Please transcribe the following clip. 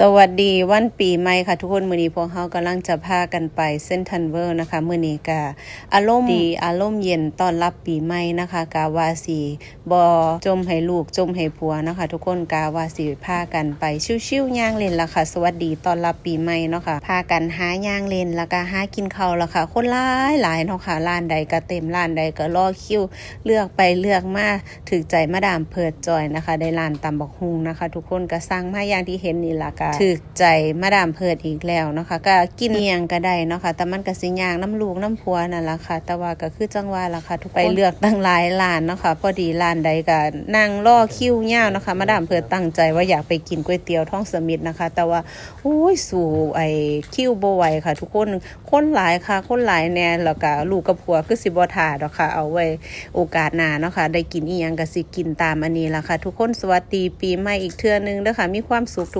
สวัสดีวันปีใหม่ค่ะทุกคนมื้อนี้พวกเรากำลังจะพากันไปเส้นทันเวอร์นะคะมื้อนี้ก็อารมณ์ดีอารมณ์เย็นต้อนรับปีใหม่นะคะกาวาสีบ่จมให้ลูกจมให้ผัวนะคะ ทุกคนกาวาสีพากันไปชิวๆย่างเล่นละค่ะ สวัสดีต้อนรับปีใหม่เนาะค่ะพากันหาย่างเล่นแล้วก็หากินข้าวละค่ะ คนหลายหลายเนาะค่ะร้านใดก็เต็มร้านใดก็รอคิวเลือกไปเลือกมาถึกใจมาดามเพิดจอยนะคะ ได้ร้านตำบักฮุงนะคะ ทุกคนก็สั่งมาอย่างที่เห็นนี่ล่ะก็ถึกใจมาดามเพิดอีกแล้วเนาะคะก็กินเอียงก็ได้เนาะค่ะแต่มันก็สิย่างน้ำลูกน้ำพัวนั่นแหละค่ะ แต่ว่าก็คือจังหวะล่ะค่ะ ทุกคนไปเลือกตั้งหลายร้านเนาะค่ะพอดีร้านใดก็นั่งรอคิวยาวเนาะค่ะมาดามเพิดตั้งใจว่าอยากไปกินก๋วยเตี๋ยวท้องสมิธนะคะ แต่ว่าโอ้ยสู่ไอ้คิวบไหวค่ะ ทุกคนคนหลายค่ะ คนหลายแน่แล้วก็ลูกกับผัวคือสิบ่ทาดอกค่ะ เอาไว้โอกาสหน้าเนาะค่ะได้กินอีหยังก็สิกินตามอันนี้ล่ะค่ะ ทุกคนสวัสดีปีใหม่อีกเทื่อนึงเด้อค่ะมีความสุขทุก